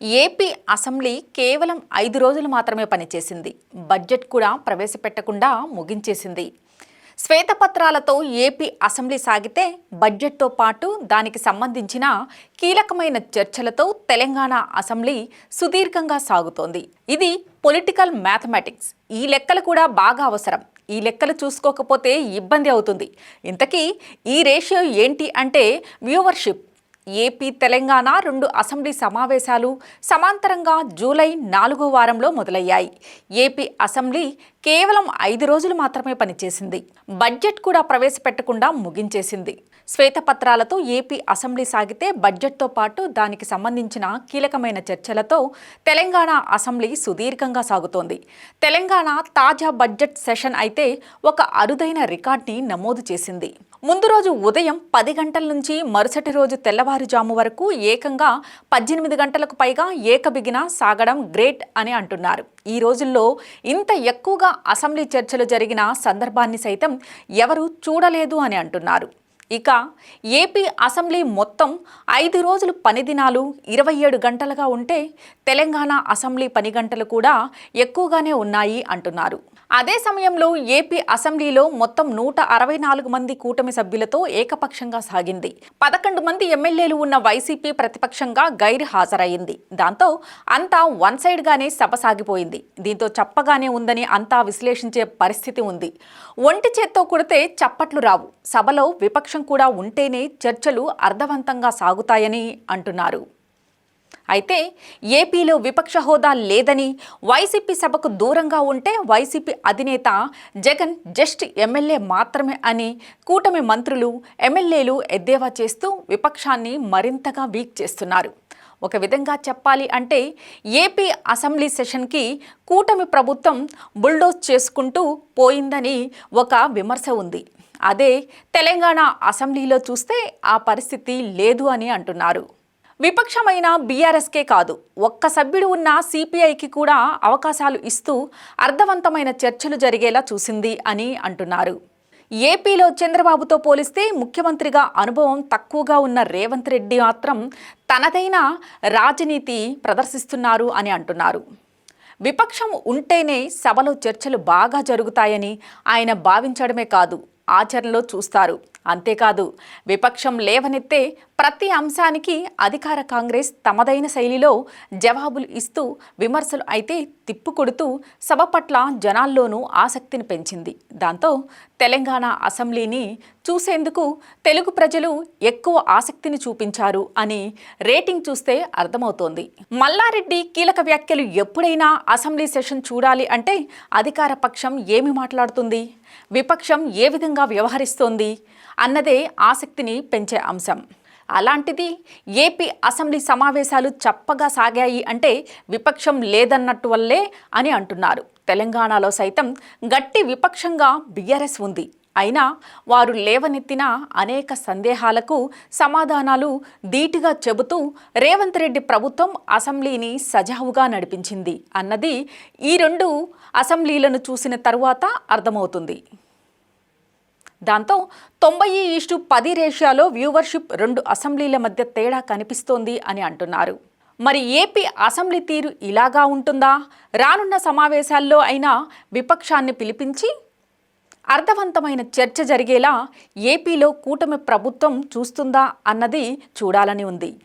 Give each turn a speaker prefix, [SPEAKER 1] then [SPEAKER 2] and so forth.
[SPEAKER 1] AP assembly కేవలం ఐదు రోజులు మాత్రమే పనిచేసింది. బడ్జెట్ కూడా ప్రవేశపెట్టకుండా ముగించేసింది. శ్వేతపత్రాలతో ఏపీ అసెంబ్లీ సాగితే బడ్జెట్తో పాటు దానికి సంబంధించిన కీలకమైన చర్చలతో తెలంగాణ అసెంబ్లీ సుదీర్ఘంగా సాగుతోంది. ఇది పొలిటికల్ మ్యాథమెటిక్స్. ఈ లెక్కలు కూడా బాగా అవసరం. ఈ లెక్కలు చూసుకోకపోతే ఇబ్బంది అవుతుంది. ఇంతకీ ఈ రేషియో ఏంటి అంటే వ్యూవర్షిప్. ఏపీ తెలంగాణ రెండు అసెంబ్లీ సమావేశాలు సమాంతరంగా జూలై నాలుగో వారంలో మొదలయ్యాయి. ఏపీ అసెంబ్లీ కేవలం ఐదు రోజులు మాత్రమే పనిచేసింది. బడ్జెట్ కూడా ప్రవేశపెట్టకుండా ముగించేసింది. శ్వేతపత్రాలతో ఏపీ అసెంబ్లీ సాగితే బడ్జెట్తో పాటు దానికి సంబంధించిన కీలకమైన చర్చలతో తెలంగాణ అసెంబ్లీ సుదీర్ఘంగా సాగుతోంది. తెలంగాణ తాజా బడ్జెట్ సెషన్ అయితే ఒక అరుదైన రికార్డ్ని నమోదు చేసింది. ముందు రోజు ఉదయం పది గంటల నుంచి మరుసటి రోజు తెల్లవారుజాము వరకు ఏకంగా పద్దెనిమిది గంటలకు పైగా ఏకబిగిన సాగడం గ్రేట్ అని అంటున్నారు. ఈ రోజుల్లో ఇంత ఎక్కువగా అసెంబ్లీ చర్చలు జరిగిన సందర్భాన్ని సైతం ఎవరూ చూడలేదు అని అంటున్నారు. ఇక ఏపీ అసెంబ్లీ మొత్తం ఐదు రోజులు పని దినాలు ఇరవై ఏడు గంటలుగా ఉంటే తెలంగాణ అసెంబ్లీ పని గంటలు కూడా ఎక్కువగానే ఉన్నాయి అంటున్నారు. అదే సమయంలో ఏపీ అసెంబ్లీలో మొత్తం నూట అరవై నాలుగు మంది కూటమి సభ్యులతో ఏకపక్షంగా సాగింది. పదకొండు మంది ఎమ్మెల్యేలు ఉన్న వైసీపీ ప్రతిపక్షంగా గైర్ హాజరయ్యింది దాంతో అంతా వన్ సైడ్గానే సభ సాగిపోయింది. దీంతో చప్పగానే ఉందని అంతా విశ్లేషించే పరిస్థితి ఉంది. ఒంటి చేత్తో కొడితే చప్పట్లు రావు. సభలో విపక్ష కూడా ఉంటేనే చర్చలు అర్థవంతంగా సాగుతాయని అంటున్నారు. అయితే ఏపీలో విపక్ష హోదా లేదని వైసీపీ సభకు దూరంగా ఉంటే వైసీపీ అధినేత జగన్ జస్ట్ ఎమ్మెల్యే మాత్రమే అని కూటమి మంత్రులు ఎమ్మెల్యేలు ఎద్దేవా చేస్తూ విపక్షాన్ని మరింతగా వీక్ చేస్తున్నారు. ఒక విధంగా చెప్పాలి అంటే ఏపీ అసెంబ్లీ సెషన్కి కూటమి ప్రభుత్వం బుల్డోజ్ చేసుకుంటూ పోయిందని ఒక విమర్శ ఉంది. అదే తెలంగాణ అసెంబ్లీలో చూస్తే ఆ పరిస్థితి లేదు అని అంటున్నారు. విపక్షమైన బీఆర్ఎస్కే కాదు ఒక్క సభ్యుడు ఉన్న సిపిఐకి కూడా అవకాశాలు ఇస్తూ అర్థవంతమైన చర్చలు జరిగేలా చూసింది అని అంటున్నారు. ఏపీలో చంద్రబాబుతో పోలిస్తే ముఖ్యమంత్రిగా అనుభవం తక్కువగా ఉన్న రేవంత్ రెడ్డి మాత్రం తనదైన రాజనీతి ప్రదర్శిస్తున్నారు అని అంటున్నారు. విపక్షం ఉంటేనే సభలో చర్చలు బాగా జరుగుతాయని ఆయన భావించడమే కాదు ఆచరణలో చూస్తారు. అంతేకాదు విపక్షం లేవనెత్తే ప్రతి అంశానికి అధికార కాంగ్రెస్ తమదైన శైలిలో జవాబులు ఇస్తూ విమర్శలు అయితే తిప్పుకొడుతూ సభ పట్ల జనాల్లోనూ ఆసక్తిని పెంచింది. దాంతో తెలంగాణ అసెంబ్లీని చూసేందుకు తెలుగు ప్రజలు ఎక్కువ ఆసక్తిని చూపించారు అని రేటింగ్ చూస్తే అర్థమవుతోంది. మల్లారెడ్డి కీలక వ్యాఖ్యలు ఎప్పుడైనా అసెంబ్లీ సెషన్ చూడాలి అంటే అధికార పక్షం ఏమి మాట్లాడుతుంది? విపక్షం ఏ విధంగా వ్యవహరిస్తోంది? అన్నదే ఆసక్తిని పెంచే అంశం. అలాంటిది ఏపీ అసెంబ్లీ సమావేశాలు చప్పగా సాగాయి అంటే విపక్షం లేదన్నట్టు వల్లే అని అంటున్నారు. తెలంగాణలో సైతం గట్టి విపక్షంగా బీఆర్ఎస్ ఉంది. అయినా వారు లేవనెత్తిన అనేక సందేహాలకు సమాధానాలు ధీటుగా చెబుతూ రేవంత్ రెడ్డి ప్రభుత్వం అసెంబ్లీని సజావుగా నడిపించింది అన్నది ఈ రెండు అసెంబ్లీలను చూసిన తరువాత అర్థమవుతుంది. దాంతో తొంభై ఈస్టు పది రేషియాలో వ్యూవర్షిప్ రెండు అసెంబ్లీల మధ్య తేడా కనిపిస్తోంది అని అంటున్నారు. మరి ఏపీ అసెంబ్లీ తీరు ఇలాగా ఉంటుందా? రానున్న సమావేశాల్లో అయినా విపక్షాన్ని పిలిపించి అర్థవంతమైన చర్చ జరిగేలా ఏపీలో కూటమి ప్రభుత్వం చూస్తుందా అన్నది చూడాలని ఉంది.